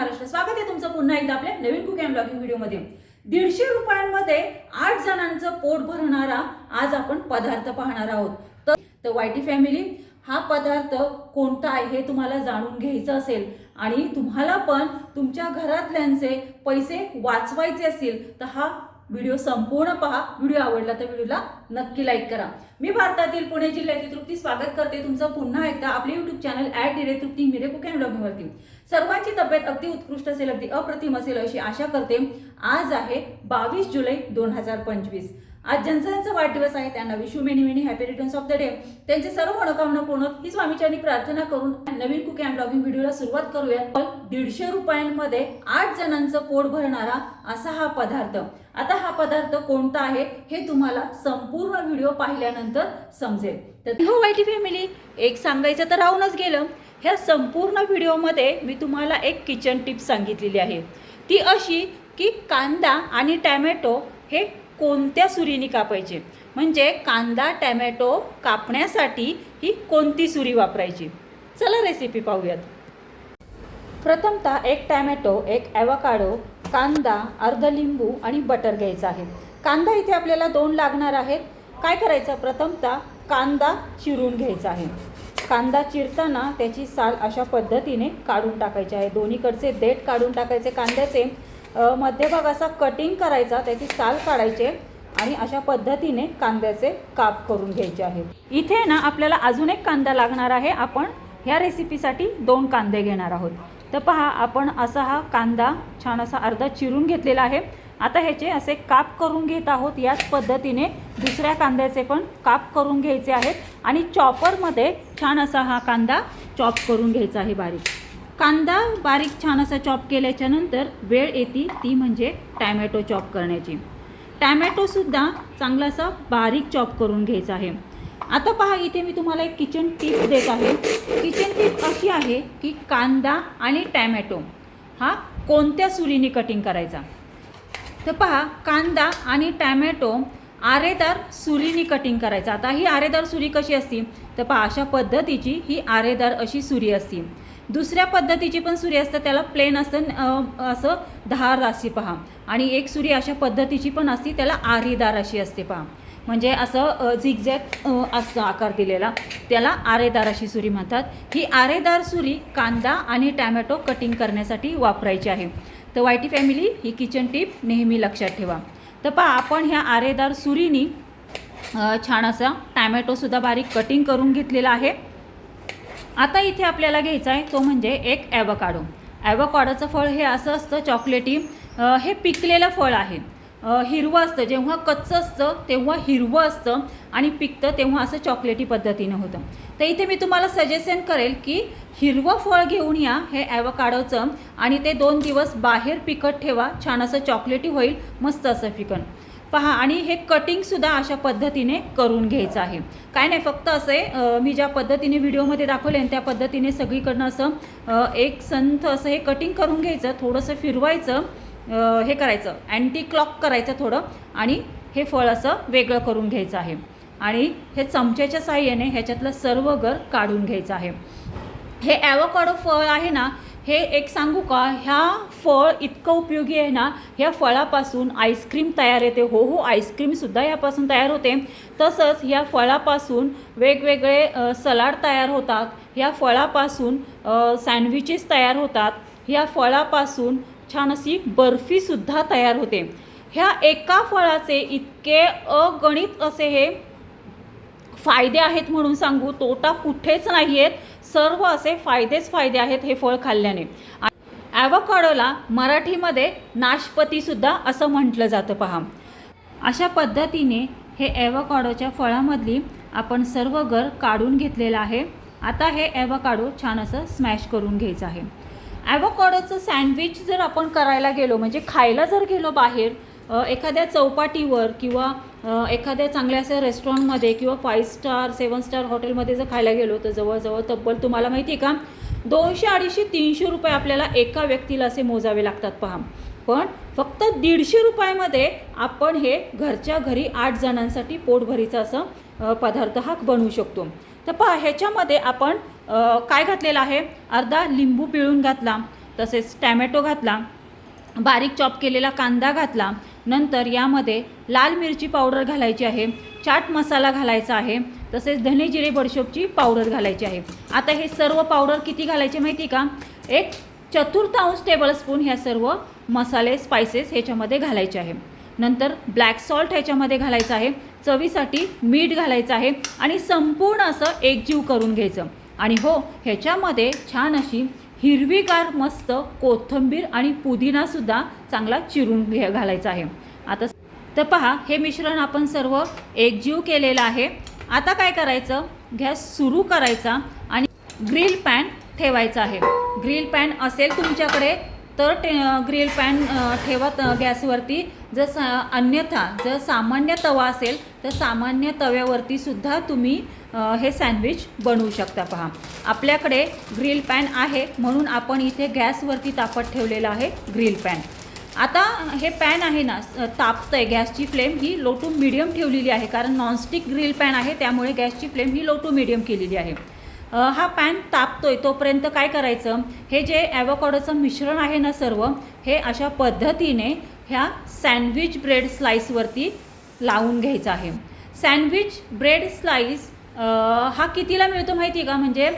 महाराष्ट्र. स्वागत आहे तुमचं पुन्हा एकदा आपल्या नवीन कुक अँड ब्लॉगिंग व्हिडिओमध्ये. दीडशे रुपयांमध्ये आठ जणांचं पोट भरणारा आज आपण पदार्थ पाहणार आहोत. तर तर वायटी फॅमिली हा पदार्थ कोणता आहे हे तुम्हाला जाणून घ्यायचं असेल आणि तुम्हाला पण तुमच्या घरातल्यांचे पैसे वाचवायचे असतील तर हा व्हिडिओ संपूर्ण पहा. व्हिडिओ आवडला तर व्हिडिओला नक्की लाईक करा. मी भारतातील पुणे जिल्ह्यातील तृप्ती स्वागत करते. तुमचं पुन्हा एकदा आपले YouTube channel at the rate Trupti Mire cook and ब्लॉगिंगवरती सर्वांची तब्येत अगदी उत्कृष्ट असेल अगदी अप्रतिम असेल अशी आशा करते. आज आहे बावीस जुलै दोन हजार पंचवीस. आज ज्यांचा वाढदिवस आहे त्यांना wish you many many happy returns of the day त्यांचे सर्व मनोकामना पूर्ण ही स्वामीच्यांनी प्रार्थना करून नवीन कुक अँड ब्लॉगिंग व्हिडिओला सुरुवात करूया. पण दीडशे रुपयांमध्ये आठ जणांचं पोट भरणारा असा हा पदार्थ. आता हा पदार्थ कोणता आहे हे तुम्हाला संपूर्ण व्हिडिओ पाहिल्यानंतर समजेल. तर हो वाईटी फॅमिली एक सांगायचं तर राहूनच गेलं. ह्या संपूर्ण व्हिडिओमध्ये मी तुम्हाला एक किचन टिप सांगितलेली आहे. ती अशी की कांदा आणि टॅमॅटो हे कोणत्या सुरीने कापायचे? म्हणजे कांदा टॅमॅटो कापण्यासाठी ही कोणती सुरी वापरायची? चला रेसिपी पाहूयात. प्रथमतः एक टॅमॅटो एक ॲवकाडो कांदा अर्ध लिंबू आणि बटर घ्यायचं आहे. कांदा इथे आपल्याला दोन लागणार आहेत. काय करायचं? प्रथमतः कांदा चिरून घ्यायचा आहे. कांदा चिरताना त्याची साल अशा पद्धतीने काढून टाकायची आहे. दोन्हीकडचे देठ काढून टाकायचे कांद्याचे. मध्यभाग असा कटिंग करायचा त्याची साल काढायचे आणि अशा पद्धतीने कांद्याचे काप करून घ्यायचे आहेत. इथे ना आपल्याला अजून एक कांदा लागणार आहे. आपण ह्या रेसिपीसाठी दोन कांदे घेणार आहोत. तर पहा आपण असा हा कांदा छान असा अर्धा चिरून घेतलेला आहे. आता ह्याचे असे काप करून घेत आहोत. याच पद्धतीने दुसऱ्या कांद्याचे पण काप करून घ्यायचे आहेत. आणि चॉपरमध्ये छान असा हा कांदा चॉप करून घ्यायचा आहे बारीक. कांदा बारीक छान असा चॉप केल्याच्यानंतर वेळ येते ती म्हणजे टॅमॅटो चॉप करण्याची. टॅमॅटोसुद्धा चांगला असा बारीक चॉप करून घ्यायचा आहे. आता पहा इथे मी तुम्हाला एक किचन टिप देत आहे. किचन टिप अशी आहे की कांदा आणि टॅमॅटो हा कोणत्या सुरीने कटिंग करायचा? तर पहा कांदा आणि टॅमॅटो आरेदार सुरीने कटिंग करायचा. आता ही आरेदार सुरी कशी असती? तर पहा अशा पद्धतीची ही आरेदार अशी सुरी असती. दुसऱ्या पद्धतीची पण सुरी असतं त्याला प्लेन असतं असं धार राशी पहा. आणि एक सुरी अशा पद्धतीची पण असती त्याला आरेदार अशी असते पहा. म्हणजे असं झिगझॅग असतं आकार दिलेला त्याला आरेदार अशी सुरी म्हणतात. ही आरेदार सुरी कांदा आणि टॅमॅटो कटिंग करण्यासाठी वापरायची आहे. तर वायटी फॅमिली ही किचन टीप नेहमी लक्षात ठेवा. तर पहा आपण ह्या आरेदार सुरीनी छान असा टॅमॅटोसुद्धा बारीक कटिंग करून घेतलेला आहे. आता इथे आपल्याला घ्यायचा आहे तो म्हणजे एक ॲवकाडो. ॲवकाडोचं फळ हे असं असतं चॉकलेटी हे पिकलेलं फळ आहे. हिरवं असतं जेव्हा कच्चं असतं तेव्हा हिरवं असतं आणि पिकतं तेव्हा असं चॉकलेटी पद्धतीनं होतं. तर इथे मी तुम्हाला सजेशन करेल की हिरवं फळ घेऊन या हे ॲवकाडोचं आणि ते दोन दिवस बाहेर पिकत ठेवा छान असं चॉकलेटी होईल मस्त असं पिकण पहा आणि हे कटिंगसुद्धा अशा पद्धतीने करून घ्यायचं आहे. काय नाही फक्त असे मी ज्या पद्धतीने व्हिडिओमध्ये दाखवले आणि त्या पद्धतीने सगळीकडनं असं एक संथ असं हे कटिंग करून घ्यायचं थोडंसं फिरवायचं हे करायचं अँटी क्लॉक करायचं थोडं आणि हे फळ असं वेगळं करून घ्यायचं आहे. आणि हे चमच्याच्या साह्याने ह्याच्यातलं सर्व गर काढून घ्यायचं आहे. हे ॲवोकाडो फळ आहे ना हे एक सांगू का? ह्या फळ इतकं उपयोगी आहे ना ह्या फळापासून आईस्क्रीम तयार येते. हो हो आईस्क्रीमसुद्धा यापासून तयार होते. तसंच ह्या फळापासून वेगवेगळे सलाड तयार होतात. ह्या फळापासून सँडविचेस तयार होतात. ह्या फळापासून छान अशी बर्फीसुद्धा तयार होते. ह्या एका फळाचे इतके अगणित असे हे फायदे आहेत म्हणून सांगू तोटा कुठेच नाही आहेत सर्व असे फायदेच फायदे आहेत हे फळ खाल्ल्याने. ॲवोकाडोला मराठीमध्ये नाशपतीसुद्धा असं म्हटलं जातं पहा. अशा पद्धतीने हे ॲवोकाडोच्या फळामधली आपण सर्व गर काढून घेतलेलं आहे. आता हे ॲवोकाडो छान असं स्मॅश करून घ्यायचं आहे. ॲवोकाडोचं सँडविच जर आपण करायला गेलो म्हणजे खायला जर गेलो बाहेर एखाद्या चौपाटीवर किंवा एखाद्या चांगल्या अशा रेस्टॉरंटमध्ये किंवा फाईव्ह स्टार सेवन स्टार हॉटेलमध्ये जर खायला गेलो तर जवळजवळ तब्बल तुम्हाला माहिती आहे का? दोनशे अडीचशे तीनशे रुपये आपल्याला एका व्यक्तीला असे मोजावे लागतात पहा. पण फक्त दीडशे रुपयामध्ये आपण हे घरच्या घरी आठ जणांसाठी पोटभरीचा असं पदार्थ हा बनवू शकतो. तर पहा ह्याच्यामध्ये आपण काय घातलेलं आहे? अर्धा लिंबू पिळून घातला तसेच टॅमॅटो घातला बारीक चॉप केलेला कांदा घातला नंतर यामध्ये लाल मिरची पावडर घालायची आहे चाट मसाला घालायचा आहे तसेच धने जिरे बडशोपची पावडर घालायची आहे. आता हे सर्व पावडर किती घालायचे माहिती का? एक चतुर्थांश टेबलस्पून ह्या सर्व मसाले स्पायसेस ह्याच्यामध्ये घालायचे आहे. नंतर ब्लॅक सॉल्ट ह्याच्यामध्ये घालायचं आहे चवीसाठी मीठ घालायचं आहे आणि संपूर्ण असं एकजीव करून घ्यायचं. आणि हो ह्याच्यामध्ये छान अशी हिरवीगार मस्त कोथिंबीर आणि पुदिनासुद्धा चांगला चिरून घे घालायचा आहे. आता तर पहा हे मिश्रण आपण सर्व एकजीव केलेलं आहे. आता काय करायचं? गॅस सुरू करायचा आणि ग्रिल पॅन ठेवायचा आहे. ग्रिल पॅन असेल तुमच्याकडे तर टे ग्रिल पॅन ठेवत गॅसवरती. जर सा अन्यथा जर सामान्य तवा असेल तर सामान्य तव्यावरती सुद्धा तुम्ही हे सँडविच बनवू शकता पहा. आपल्याकडे ग्रिल पॅन आहे म्हणून आपण इथे गॅसवरती तापत ठेवलेलं आहे ग्रिल पॅन. आता हे पॅन आहे ना तापतं आहे गॅसची फ्लेम ही लो टू मिडियम ठेवलेली आहे कारण नॉनस्टिक ग्रिल पॅन आहे त्यामुळे गॅसची फ्लेम ही लो टू मिडियम केलेली आहे. हा पॅन तापतोय तोपर्यंत काय करायचं? हे जे ॲवोकॉडोचं मिश्रण आहे ना सर्व हे अशा पद्धतीने ह्या सँडविच ब्रेड स्लाईसवरती लावून घ्यायचं आहे. सँडविच ब्रेड स्लाईस हा कितीला मिळतो माहिती आहे का? म्हणजे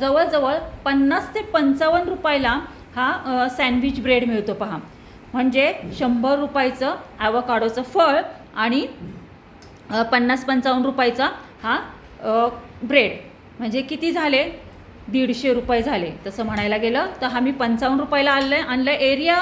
जवळजवळ पन्नास ते पंचावन्न रुपयाला हा सँडविच ब्रेड मिळतो पहा. म्हणजे शंभर रुपयाचं ॲवकाडोचं फळ आणि पन्नास पंचावन्न रुपयाचा हा ब्रेड. म्हणजे किती झाले? दीडशे रुपये झाले. तसं म्हणायला गेलं तर हा मी पंचावन्न रुपयाला आणलं आहे आणलं एरिया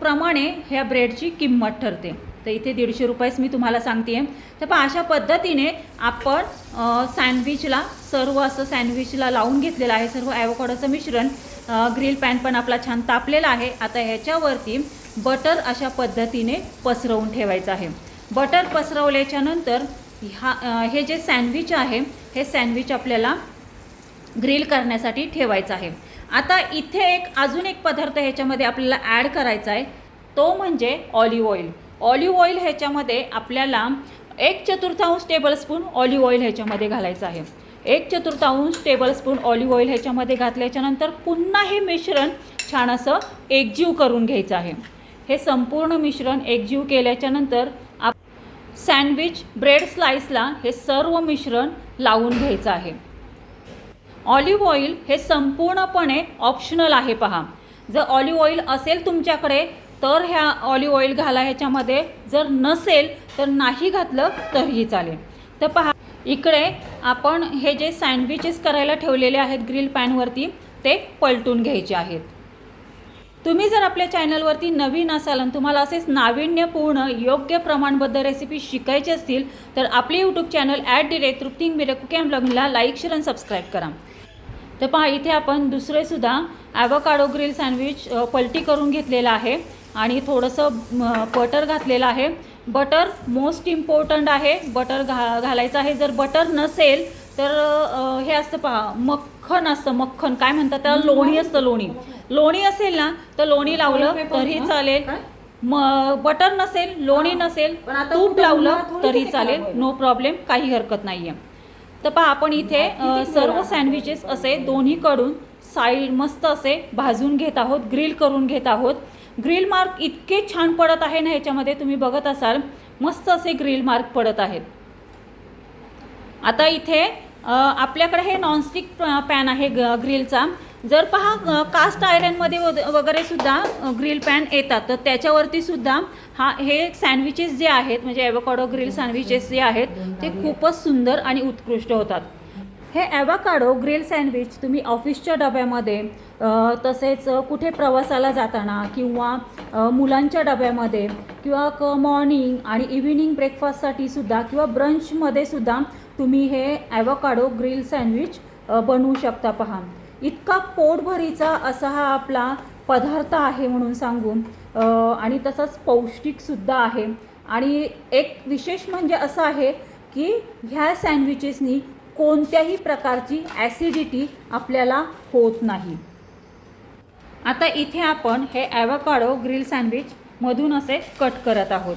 प्रमाणे ह्या ब्रेडची किंमत ठरते. तर इथे दीडशे रुपयेच मी तुम्हाला सांगते आहे तर पण अशा पद्धतीने आपण सँडविचला सर्व असं सँडविचला लावून घेतलेलं आहे. सर्व ॲवोकाडोचं मिश्रण ग्रिल पॅन पण आपला छान तापलेला आहे. आता ह्याच्यावरती बटर अशा पद्धतीने पसरवून ठेवायचं आहे. बटर पसरवल्याच्या नंतर हा हे जे सँडविच आहे हे सँडविच आपल्याला ग्रिल करण्यासाठी ठेवायचं आहे. आता इथे एक अजून एक पदार्थ ह्याच्यामध्ये आपल्याला ॲड करायचा आहे. तो म्हणजे ऑलिव्ह ऑइल ऑलिव्ह ऑइल ह्याच्यामध्ये आपल्याला एक चतुर्थांश टेबलस्पून ऑलिव्ह ऑइल ह्याच्यामध्ये घालायचं आहे. एक चतुर्थांश टेबलस्पून ऑलिव्ह ऑइल ह्याच्यामध्ये घातल्याच्यानंतर पुन्हा हे मिश्रण छान असं एकजीव करून घ्यायचं आहे. हे संपूर्ण मिश्रण एकजीव केल्याच्यानंतर आप सँडविच ब्रेड स्लाइसला हे सर्व मिश्रण लावून घ्यायचं आहे. ऑलिव्ह ऑइल हे संपूर्णपणे ऑप्शनल आहे पहा. जर ऑलिव्ह ऑइल असेल तुमच्याकडे तर ह्या ऑलिव्ह ऑइल घाला ह्याच्यामध्ये जर नसेल तर नाही घातलं तरीही चालेल. तर पहा इकडे आपण हे जे सँडविचेस करायला ठेवलेले आहेत ग्रिल पॅनवरती ते पलटून घ्यायचे आहेत. तुम्ही जर आपल्या चॅनलवरती नवीन असाल आणि तुम्हाला असेच नाविन्यपूर्ण योग्य प्रमाणबद्ध रेसिपी शिकायची असतील तर आपले YouTube channel at the rate तृप्तिंग Mire कुकॅम अँड लाईक शेअर आणि सबस्क्राईब करा. तर पहा इथे आपण दुसरेसुद्धा ॲवोकाडो ग्रिल सँडविच पलटी करून घेतलेलं आहे. आणि थोडंसं बटर घातलेलं आहे. बटर मोस्ट इम्पॉर्टंट आहे. बटर घा घालायचं आहे. जर बटर नसेल तर हे असतं पहा मक्खन असतं मक्खन. काय म्हणतात त्याला? लोणी? असतं लोणी. लोणी असेल ना तर लोणी लावलं तरी चालेल. म बटर नसेल लोणी नसेल तूप लावलं तरी चालेल. नो प्रॉब्लेम काही हरकत नाही आहे तर पहा आपण इथे सर्व? सँडविचेस असे दोन्हीकडून साईड मस्त असे भाजून घेत आहोत ग्रिल करून घेत आहोत. ग्रिल मार्क इतके छान पडत आहे ना ह्याच्यामध्ये तुम्ही बघत असाल मस्त असे ग्रिल मार्क पडत आहेत. आता इथे आपल्याकडे हे नॉनस्टिक पॅन आहे ग ग्रिलचा. जर पहा कास्ट आयरनमध्ये वगैरे सुद्धा ग्रिल पॅन येतात. तर त्याच्यावरती सुद्धा हा हे सँडविचेस जे आहेत म्हणजे ॲवोकाडो ग्रिल सँडविचेस जे आहेत ते खूपच सुंदर आणि उत्कृष्ट होतात. हे ॲवाकाडो ग्रिल सँडविच तुम्ही ऑफिसच्या डब्यामध्ये तसेच कुठे प्रवासाला जाताना किंवा मुलांच्या डब्यामध्ये किंवा क मॉर्निंग आणि इव्हिनिंग ब्रेकफास्टसाठी सुद्धा किंवा ब्रंचमध्ये सुद्धा तुम्ही हे ॲवोकाडो ग्रिल सँडविच बनवू शकता. पहा. इतका पोटभरीचा असा हा आपला पदार्थ आहे म्हणून सांगू आणि तसंच पौष्टिकसुद्धा आहे. आणि एक विशेष म्हणजे असं आहे की ह्या सँडविचेसनी कोणत्याही प्रकारची ॲसिडिटी आपल्याला होत नाही. आता इथे आपण हे ॲवोकाडो ग्रिल सँडविच मधून असे कट करत आहोत.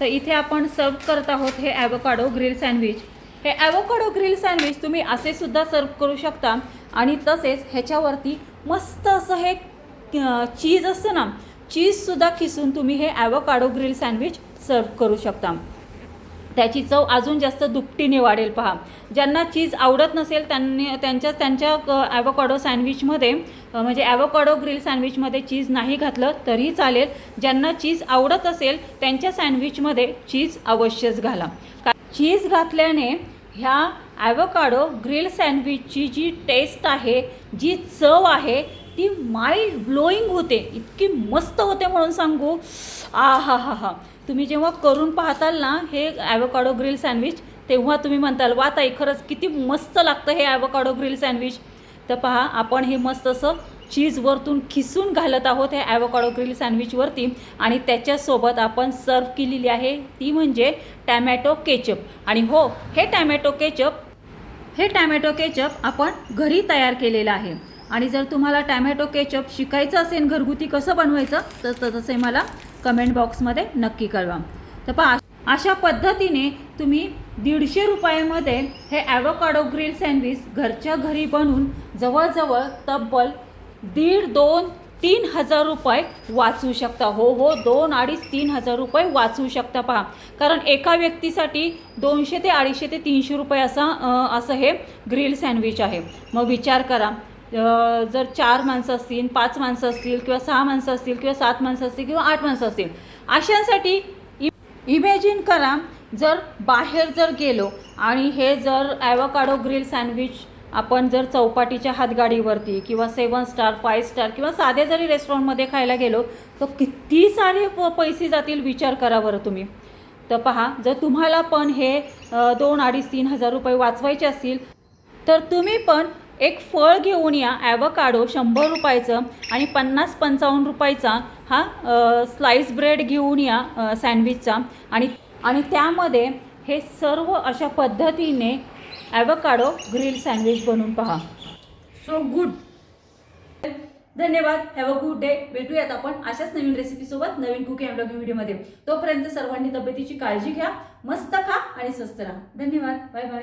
तर इथे आपण सर्व करत आहोत हे ॲवोकाडो ग्रिल सँडविच हे ॲवोकाडो ग्रिल सँडविच तुम्ही असे सुद्धा सर्व करू शकता आणि तसेच ह्याच्यावरती मस्त असं हे चीज असतं ना चीजसुद्धा खिसून तुम्ही हे ॲवोकाडो ग्रिल सँडविच सर्व करू शकता. त्याची चव अजून जास्त दुपटीने वाढेल पहा. ज्यांना चीज आवडत नसेल त्यांनी त्यांच्या त्यांच्या ॲवोकाडो सँडविचमध्ये म्हणजे ॲवोकाडो ग्रिल सँडविचमध्ये चीज नाही घातलं तरी चालेल. ज्यांना चीज आवडत असेल त्यांच्या सँडविचमध्ये चीज अवश्यच घाला. का चीज घातल्याने ह्या ॲवोकाडो ग्रिल सँडविचची जी टेस्ट आहे जी चव आहे ती माइंड ब्लोईंग होते. इतकी मस्त होते म्हणून सांगू. आ हा हा हा. तुम्ही जेव्हा करून पाहताल ना हे ॲवोकाडो ग्रिल सँडविच तेव्हा तुम्ही म्हणताल वा ताई खरंच किती मस्त लागतं हे ॲवोकाडो ग्रिल सँडविच तर पहा आपण हे मस्त असं चीज वरतून खिसून घालत आहोत हे ॲवोकाडो ग्रिल सँडविचवरती आणि त्याच्यासोबत आपण सर्व केलेली आहे ती म्हणजे टॅमॅटो केचप. आणि हो हे टॅमॅटो केचप हे टॅमॅटो केचप आपण घरी तयार केलेलं आहे. आणि जर तुम्हाला टॅमॅटो केचप शिकायचं असेल घरगुती कसं बनवायचं तर तसं तसे मला कमेंट बॉक्समध्ये नक्की कळवा. तर पहा अशा पद्धतीने तुम्ही दीडशे रुपयामध्ये हे ॲवोकाडो ग्रिल सँडविच घरच्या घरी बनवून जवळजवळ तब्बल दीड दोन तीन हजार रुपये वाचवू शकता. हो हो दोन अडीच तीन हजार रुपये वाचवू शकता पहा. कारण एका व्यक्तीसाठी दोनशे ते अडीचशे ते तीनशे रुपये असा असं हे ग्रिल सँडविच आहे. मग विचार करा जर चार माणसं असतील पाच माणसं असतील किंवा सहा माणसं असतील किंवा सात माणसं असतील किंवा आठ माणसं असतील अशांसाठी इमॅजिन करा जर बाहेर जर गेलो आणि हे जर ॲवोकाडो ग्रिल सँडविच आपण जर चौपाटीच्या हातगाडीवरती किंवा सेवन स्टार फाय स्टार किंवा साधे जरी रेस्टॉरंटमध्ये खायला गेलो तर किती सारे प पैसे जातील विचार करा बरं तुम्ही. तर पहा जर तुम्हाला पण हे दोन अडीच तीन हजार रुपये वाचवायचे असतील तर तुम्ही पण एक फळ घेऊन या ॲवकाडो शंभर रुपयाचं आणि पन्नास पंचावन्न रुपयाचा हा स्लाईस ब्रेड घेऊन या सँडविचचा. आणि आणि त्यामध्ये हे सर्व अशा पद्धतीने ॲवकाडो ग्रिल सँडविच बनवून पहा. सो गुड धन्यवाद. हॅव अ गुड डे भेटूयात आपण अशाच नवीन रेसिपीसोबत नवीन कुकिंग अँड ब्लॉगिंग व्हिडिओमध्ये. तोपर्यंत सर्वांनी तब्येतीची काळजी घ्या मस्त खा आणि स्वस्त राहा. धन्यवाद. Bye bye